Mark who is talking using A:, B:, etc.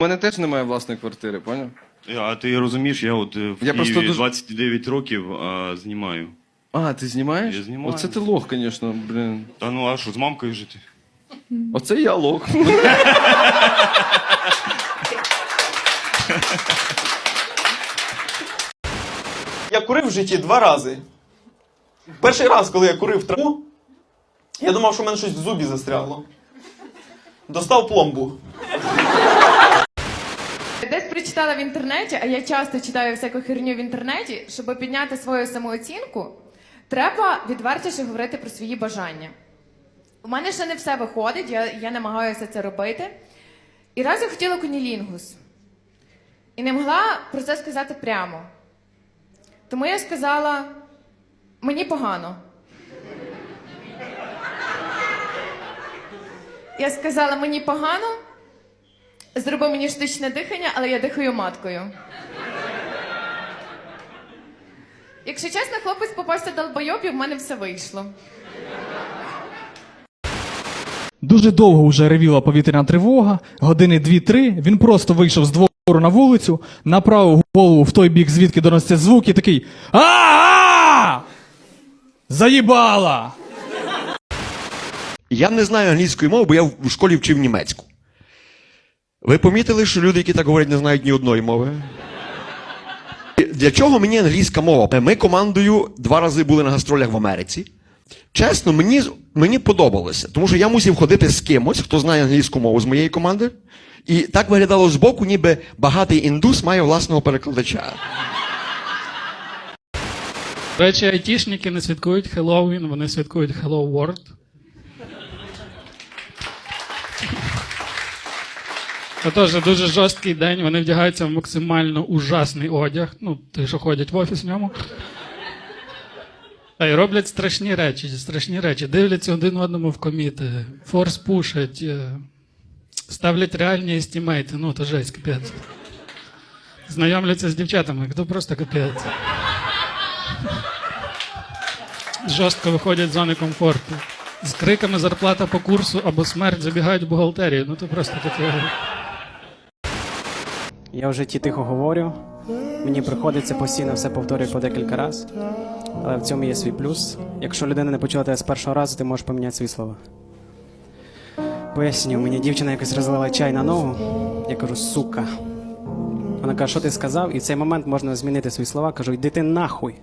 A: У мене теж немає власної квартири, поняв?
B: А ти розумієш, я от е, в
A: Я просто
B: Києві
A: дуже-
B: 29 років а, знімаю.
A: А, ти знімаєш?
B: Я знімаю.
A: Оце ти лох, звісно, блін.
B: Та ну а що, з мамкою жити?
A: Оце я лох.
C: Я курив в житті два рази. Перший раз, коли я курив траву, я думав, що в мене щось в зубі застрягло. Достав пломбу.
D: Прочитала в інтернеті, а я часто читаю всяку херню в інтернеті, щоб підняти свою самооцінку, треба відвертіше говорити про свої бажання. У мене ще не все виходить, я, я намагаюся це робити. І раз я хотіла кунілінгус. І не могла про це сказати прямо. Тому я сказала: мені погано. Я сказала, мені погано, Зроби мені штучне дихання, але я дихаю маткою. Якщо чесно, хлопець попався долбойоб, і в мене все вийшло.
E: Дуже довго вже ревіла повітряна тривога, години дві-три. Він просто вийшов з двору на вулицю, направив голову в той бік, звідки доносяться звуки, такий а Заїбала!
F: Я не знаю англійської мови, бо я в школі вчив німецьку. Ви помітили, що люди, які так говорять, не знають ні одної мови? Для чого мені англійська мова? Ми командою два рази були на гастролях в Америці. Чесно, мені, мені подобалося, тому що я мусив ходити з кимось, хто знає англійську мову з моєї команди. І так виглядало збоку, ніби багатий індус має власного перекладача.
G: До речі, айтішники не святкують Хеллоуін, вони святкують Hello World. Це теж дуже жорсткий день, вони вдягаються в максимально ужасний одяг. Ну, ті, що ходять в офіс в ньому. Та й роблять страшні речі, страшні речі. Дивляться один одному в коміти, форс пушать, е, ставлять реальні естімейти. Ну, то жесть, капець. Знайомляться з дівчатами, то просто капець. жорстко виходять з зони комфорту. З криками зарплата по курсу або смерть забігають в бухгалтерію. Ну то просто таке.
H: Я в житті тихо говорю. Мені приходиться постійно все повторюю по декілька разів. Але в цьому є свій плюс. Якщо людина не почула тебе з першого разу, ти можеш поміняти свої слова. Поясню, мені дівчина якось розлила чай на ногу. Я кажу, сука. Вона каже, що ти сказав? І в цей момент можна змінити свої слова. Кажу, йди ти нахуй.